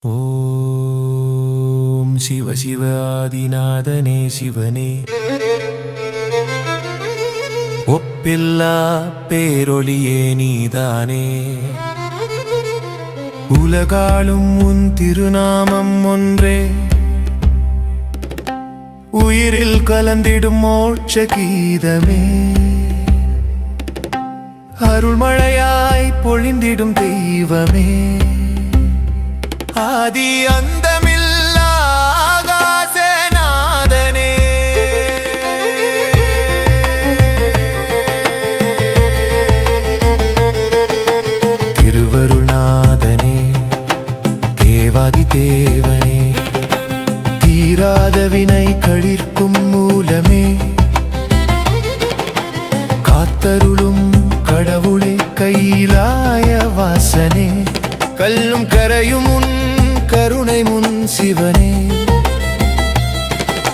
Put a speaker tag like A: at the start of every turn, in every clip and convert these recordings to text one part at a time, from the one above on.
A: ஓம் சிவ சிவ ஆதிநாதனே சிவனே. ஒப்பில்லா பேரொளியே நீதானே. உலகாலும் உன் திருநாமம் ஒன்றே. உயிரில் கலந்திடும் மோட்ச கீதமே. அருள்மழையாய் பொழிந்திடும் தெய்வமே. هاديا. கருணை முன் சிவனே.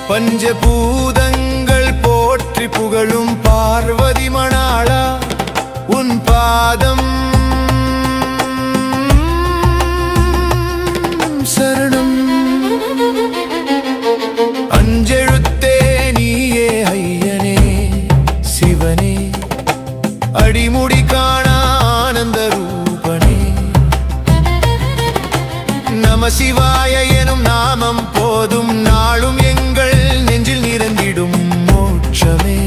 A: பஞ்சபூதங்கள் போற்றி புகழும் பார்வதி மணாளா. நம எனும் நாமம் போதும். நாளும் எங்கள் நெஞ்சில் நிறைந்திடும் மோட்சமே.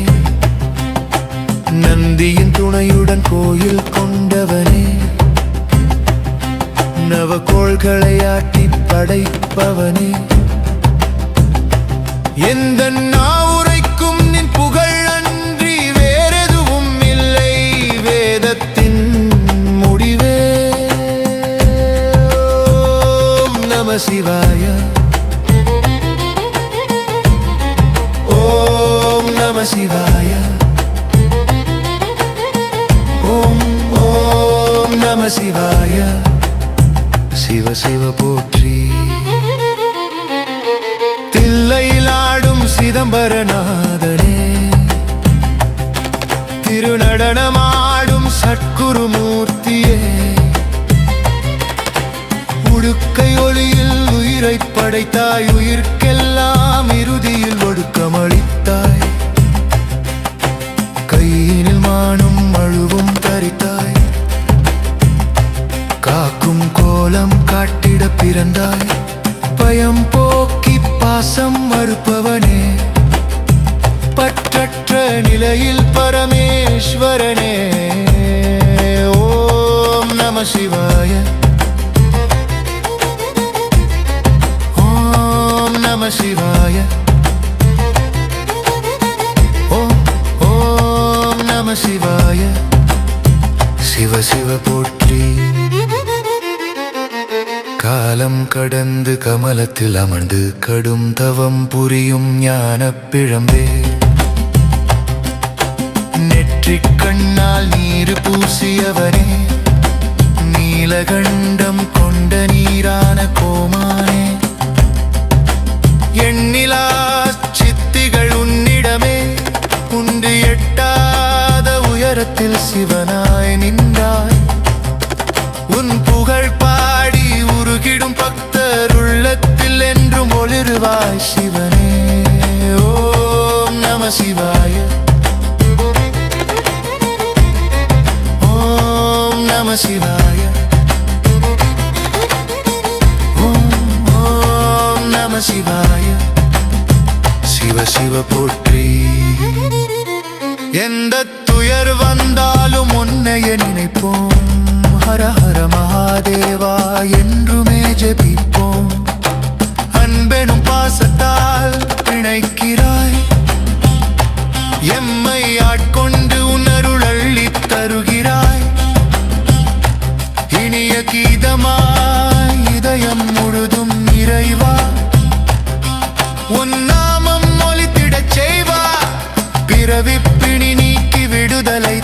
A: நந்தியின் துணையுடன் கோயில் கொண்டவனே. நவகோள்களை ஆட்டி படைப்பவனே. எந்த நாவுரைக்கும் சிவாய. ஓம் ஓம் நம சிவாய. சிவ சிவ போற்றி. தில்லையிலாடும் சிதம்பரநாதனே. திருநடனமாடும் சட்குருமூர்த்தியே உடுக்கை ஒளியில் உயிரை படைத்தாய் உயிர்க்கெல்லாம் இறுதியில் ஒடுக்கமளித்தாய். மானும் அழுவும் தரித்தாய். காக்கும் கோலம் காட்டிட பிறந்தாய். பயம் போக்கி பாசம் மறுப்பவனே. பற்றற்ற நிலையில் பரமேஸ்வரனே. ஓம் நம சிவாய. ஓம் நம சிவாய. நம சிவாய. சிவ சிவ போற்றி. காலம் கடந்து கமலத்தில் அமர்ந்து கடும் தவம் புரியும் ஞான பிழம்பே நெற்றிக் கண்ணால் நீர் பூசியவனே. நீலகண்டம் கொண்ட நீரான கோமானே. எண்ணிலா உயரத்தில் சிவனாய் நின்றாய். உன் புகழ் பாடி உருகிடும் பக்தர் உள்ளத்தில் என்றும் ஒளிருவாய் சிவனே. ஓம் நம சிவாய. ஓம் நம சிவாய. ஓம் நம சிவாய. சிவ சிவ போற்றி. எந்த துயர் வந்தாலும் உன்னைய நினைப்போம். ஹர ஹர மகாதேவா என்றுமே ஜெபிப்போம். அன்பெனும் பாசத்தால் பிணைக்கிறாய். எம்மை ஆட்கொண்டு உணருள் அள்ளி தருகிறாய். இனிய கீதமாய் இதயம் முழுதும் இறைவா. உன் நாமம் ஒலித்திடச் செய்வா. பிறவி விடுதலை